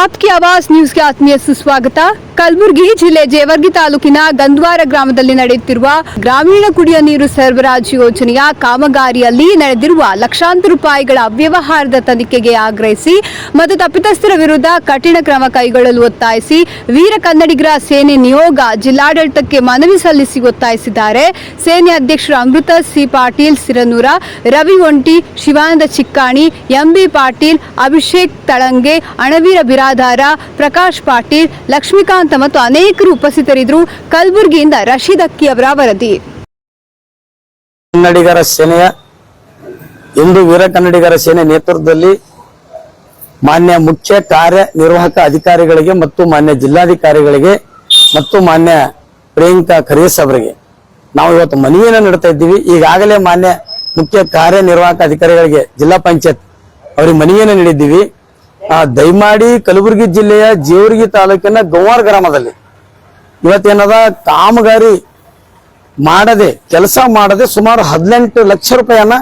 ಆಪ್ಕಿ ಆವಾಸ್ ನ್ಯೂಸ್ಗೆ ಆತ್ಮೀಯ ಸುಸ್ವಾಗತ. ಕಲಬುರಗಿ ಜಿಲ್ಲೆ ಜೇವರ್ಗಿ ತಾಲೂಕಿನ ಗಂದ್ವಾರ ಗ್ರಾಮದಲ್ಲಿ ನಡೆಯುತ್ತಿರುವ ಗ್ರಾಮೀಣ ಕುಡಿಯುವ ನೀರು ಸರಬರಾಜು ಯೋಜನೆಯ ಕಾಮಗಾರಿಯಲ್ಲಿ ನಡೆದಿರುವ ಲಕ್ಷಾಂತರ ರೂಪಾಯಿಗಳ ಅವ್ಯವಹಾರದ ತನಿಖೆಗೆ ಆಗ್ರಹಿಸಿ ಮತ್ತು ತಪ್ಪಿತಸ್ಥರ ವಿರುದ್ಧ ಕಠಿಣ ಕ್ರಮ ಕೈಗೊಳ್ಳಲು ಒತ್ತಾಯಿಸಿ, ವೀರ ಕನ್ನಡಿಗರ ಸೇನೆ ನಿಯೋಗ ಜಿಲ್ಲಾಡಳಿತಕ್ಕೆ ಮನವಿ ಸಲ್ಲಿಸಿ ಒತ್ತಾಯಿಸಿದ್ದಾರೆ. ಸೇನೆ ಅಧ್ಯಕ್ಷರು ಅಮೃತ, ಸಿ ಪಾಟೀಲ್, ಸಿರನೂರ, ರವಿ ಒಂಟಿ, ಶಿವಾನಂದ ಚಿಕ್ಕಾಣಿ ಎಂಬಿ ಪಾಟೀಲ್, ಅಭಿಷೇಕ್ ತಳಂಗೆ, ಅಣವೀರ ಬಿರಾದಾರ ಪ್ರಕಾಶ್ ಪಾಟೀಲ್, ಲಕ್ಷ್ಮೀಕಾಂತ ಮತ್ತು ಅನೇಕರು ಉಪಸ್ಥಿತರಿದ್ದರು. ಕಲಬುರಗಿಯಿಂದ ರಶೀದ್ ಅಕ್ಕಿ ಅವರ ವರದಿ. ಕನ್ನಡಿಗರ ಸೇನೆಯ, ಇಂದು ವೀರ ಕನ್ನಡಿಗರ ಸೇನೆ ನೇತೃತ್ವದಲ್ಲಿ ಮಾನ್ಯ ಮುಖ್ಯ ಕಾರ್ಯನಿರ್ವಾಹಕ ಅಧಿಕಾರಿಗಳಿಗೆ ಮತ್ತು ಮಾನ್ಯ ಜಿಲ್ಲಾಧಿಕಾರಿಗಳಿಗೆ ಮತ್ತು ಮಾನ್ಯ ಪ್ರಿಯಾಂಕಾ ಖರೀಸ್ ಅವರಿಗೆ. ನಾವು ಇವತ್ತು ಮನವಿಯನ್ನು ನೀಡ್ತಾ ಇದ್ದೀವಿ. ಈಗಾಗಲೇ ಮಾನ್ಯ ಮುಖ್ಯ ಕಾರ್ಯನಿರ್ವಾಹಕ ಅಧಿಕಾರಿಗಳಿಗೆ ಜಿಲ್ಲಾ ಪಂಚಾಯತ್ ಅವರಿಗೆ ಮನವಿಯನ್ನು ನೀಡಿದ್ದೀವಿ. ದಯಮಾಡಿ ಕಲಬುರಗಿ ಜಿಲ್ಲೆಯ ಜೇವರ್ಗಿ ತಾಲೂಕಿನ ಗೌವಾರ್ ಗ್ರಾಮದಲ್ಲಿ ಇವತ್ತೇನದ, ಕಾಮಗಾರಿ ಮಾಡದೆ, ಕೆಲಸ ಮಾಡದೆ ಸುಮಾರು ಹದಿನೆಂಟು ಲಕ್ಷ ರೂಪಾಯಿಯನ್ನ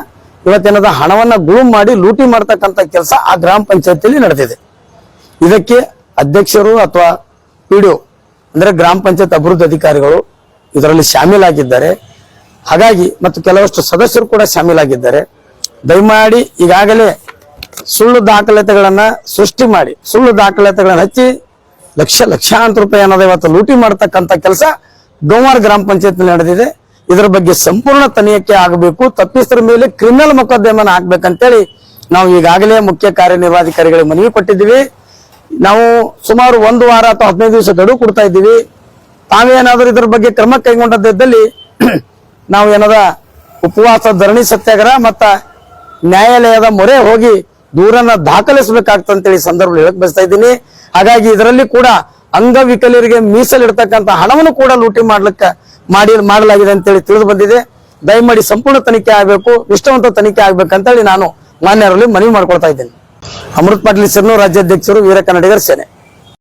ಇವತ್ತೇನದ, ಹಣವನ್ನ ಗೂಮ್ ಮಾಡಿ ಲೂಟಿ ಮಾಡ್ತಕ್ಕಂಥ ಕೆಲಸ ಆ ಗ್ರಾಮ ಪಂಚಾಯತಿಯಲ್ಲಿ ನಡೆದಿದೆ. ಇದಕ್ಕೆ ಅಧ್ಯಕ್ಷರು ಅಥವಾ ಪಿಡಿಒ, ಅಂದ್ರೆ ಗ್ರಾಮ ಪಂಚಾಯತ್ ಅಭಿವೃದ್ಧಿ ಅಧಿಕಾರಿಗಳು ಇದರಲ್ಲಿ ಶಾಮೀಲಾಗಿದ್ದಾರೆ. ಹಾಗಾಗಿ, ಮತ್ತು ಕೆಲವಷ್ಟು ಸದಸ್ಯರು ಕೂಡ ಶಾಮೀಲಾಗಿದ್ದಾರೆ. ದಯಮಾಡಿ ಈಗಾಗಲೇ ಸುಳ್ಳು ದಾಖಲಾತಿಗಳನ್ನ ಸೃಷ್ಟಿ ಮಾಡಿ, ಸುಳ್ಳು ದಾಖಲಾತಿಗಳನ್ನ ಹಚ್ಚಿ ಲಕ್ಷ, ಲಕ್ಷಾಂತರ ರೂಪಾಯಿ ಅನ್ನೋದು ಇವತ್ತು ಲೂಟಿ ಮಾಡತಕ್ಕಂತ ಕೆಲಸ ಡೋಮಾರ್ ಗ್ರಾಮ ಪಂಚಾಯತ್ ನಡೆದಿದೆ. ಇದರ ಬಗ್ಗೆ ಸಂಪೂರ್ಣ ತನಿಖೆ ಆಗಬೇಕು. ತಪ್ಪಿಸ್ತರ ಮೇಲೆ ಕ್ರಿಮಿನಲ್ ಮೊಕದ್ದಮೆನ ಹಾಕ್ಬೇಕಂತೇಳಿ ನಾವು ಈಗಾಗಲೇ ಮುಖ್ಯ ಕಾರ್ಯನಿರ್ವಾಧಿಕಾರಿಗಳಿಗೆ ಮನವಿ ಕೊಟ್ಟಿದ್ದೀವಿ. ನಾವು ಸುಮಾರು ಒಂದು ವಾರ ಅಥವಾ ಹದಿನೈದು ದಿವಸ ಗಡುವು ಕೊಡ್ತಾ ಇದ್ದೀವಿ. ತಾವೇನಾದರೂ ಇದ್ರ ಬಗ್ಗೆ ಕ್ರಮ ಕೈಗೊಂಡದ್ದಲ್ಲಿ ನಾವು ಏನದ ಉಪವಾಸ ಧರಣಿ ಸತ್ಯಾಗ್ರಹ ಮತ್ತು ನ್ಯಾಯಾಲಯದ ಮೊರೆ ಹೋಗಿ ದೂರನ್ನ ದಾಖಲಿಸಬೇಕಾಗ್ತಂತೇಳಿ ಸಂದರ್ಭ ಹೇಳಕ್ ಬಯಸ್ತಾ ಇದ್ದೀನಿ. ಹಾಗಾಗಿ ಇದರಲ್ಲಿ ಕೂಡ ಅಂಗವಿಕಲರಿಗೆ ಮೀಸಲಿಡ್ತಕ್ಕಂಥ ಹಣವನ್ನು ಕೂಡ ಲೂಟಿ ಮಾಡ್ಲಿಕ್ಕೆ ಮಾಡಿ ಮಾಡಲಾಗಿದೆ ಅಂತೇಳಿ ತಿಳಿದು ಬಂದಿದೆ. ದಯಮಾಡಿ ಸಂಪೂರ್ಣ ತನಿಖೆ ಆಗಬೇಕು ಇಷ್ಟವಂತ ತನಿಖೆ ಆಗ್ಬೇಕಂತೇಳಿ ನಾನು ಮಾನ್ಯರಲ್ಲಿ ಮನವಿ ಮಾಡ್ಕೊಳ್ತಾ ಇದ್ದೇನೆ. ಅಮೃತ್ ಪಾಟೀಲ್ ಸರ್ನು ರಾಜ್ಯಾಧ್ಯಕ್ಷರು ವೀರ ಕನ್ನಡಿಗರ ಸೇನೆ.